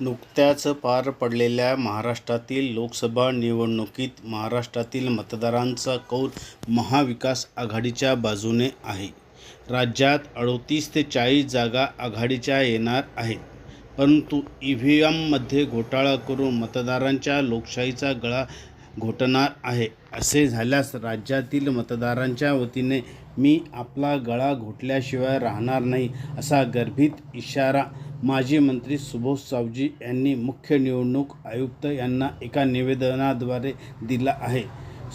नुकत्याच पार पडलेल्या महाराष्ट्रातील लोकसभा निवडणुकीत महाराष्ट्रातील मतदारांचा कौल महाविकास आघाडीच्या बाजूने आहे. राज्यात अडोतीस ते चाळीस जागा आघाडीच्या येणार आहेत. परंतु ई व्ही एममध्ये घोटाळा करून मतदारांच्या लोकशाहीचा गळा घोटणार आहे. असे झाल्यास राज्यातील मतदारांच्या वतीने मी आपला गळा घोटल्याशिवाय राहणार नाही असा गर्भित इशारा माजी मंत्री सुबोध सावजी यांनी मुख्य निवडणूक आयुक्त यांना एका निवेदनाद्वारे दिला आहे.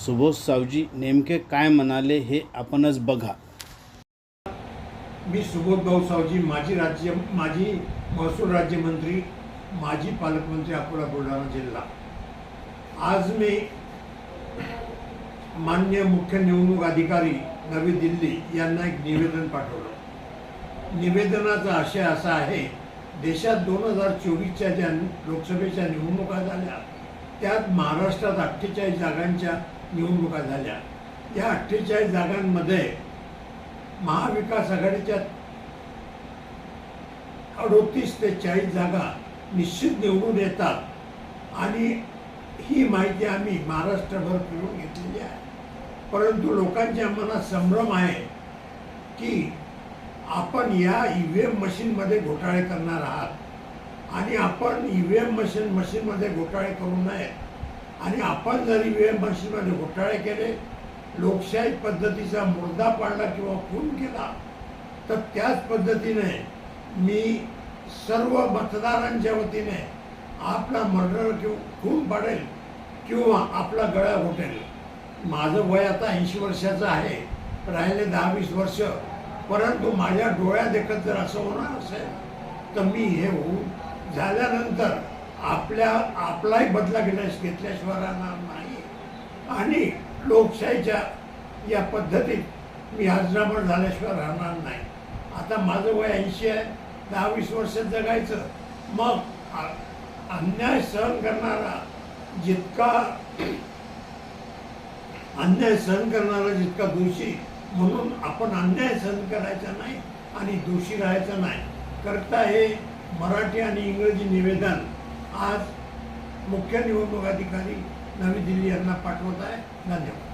सुबोध सावजी नेमके काय म्हणाले हे आपणच बघा. मी सुबोध भाऊ सावजी माजी राज्य माजी महसूल राज्यमंत्री माजी पालकमंत्री अकोला बुलढाणा जिल्हा. आज मी मान्य मुख्य निवडणूक अधिकारी नवी दिल्ली यांना एक निवेदन पाठवलं. निवेदनाचा आशय असा आहे देशात दोन हजार चोवीसच्या ज्या लोकसभेच्या निवडणुका झाल्या त्यात महाराष्ट्रात अठ्ठेचाळीस जागांच्या निवडणुका झाल्या. या अठ्ठेचाळीस जागांमध्ये महाविकास आघाडीच्या अडोतीस ते चाळीस जागा निश्चित निवडून येतात आणि ही माहिती आम्ही महाराष्ट्रभर फिरून घेतलेली आहे. परंतु लोकांच्या मनात संभ्रम आहे की आपण या ई व्ही एम मशीनमध्ये घोटाळे करणार आहात आणि आपण ई व्ही एम मशीन मशीनमध्ये घोटाळे करू नये. आणि आपण जर ई व्ही एम मशीनमध्ये घोटाळे केले लोकशाही पद्धतीचा मुर्दा पाडला किंवा खून केला तर त्याच पद्धतीने मी सर्व मतदारांच्या वतीने आपला मर्डर किंवा खून पाडेल किंवा आपला गळा घोटेल. माझं वय आता ऐंशी वर्षाचं आहे राहिले दहा वीस वर्ष. परंतु माझ्या डोळ्या देखत जर असं होणार असेल तर मी हे होऊन झाल्यानंतर आपल्या आपलाही बदला घेण्यास घेतल्याशिवाय राहणार नाही. आणि लोकशाहीच्या या पद्धतीत मी हजरामण झाल्याशिवाय राहणार नाही. आता माझं वय ऐंशी आहे दहा वीस वर्ष जगायचं. मग अन्याय सहन करणारा जितका अन्याय सहन करणारा जितका दोषी म्हणून आपण अन्याय सहन करायचा नाही आणि दोषी राहायचा नाही. करता हे मराठी आणि इंग्रजी निवेदन आज मुख्य निवडणूक अधिकारी नवी दिल्ली यांना पाठवत आहे. धन्यवाद.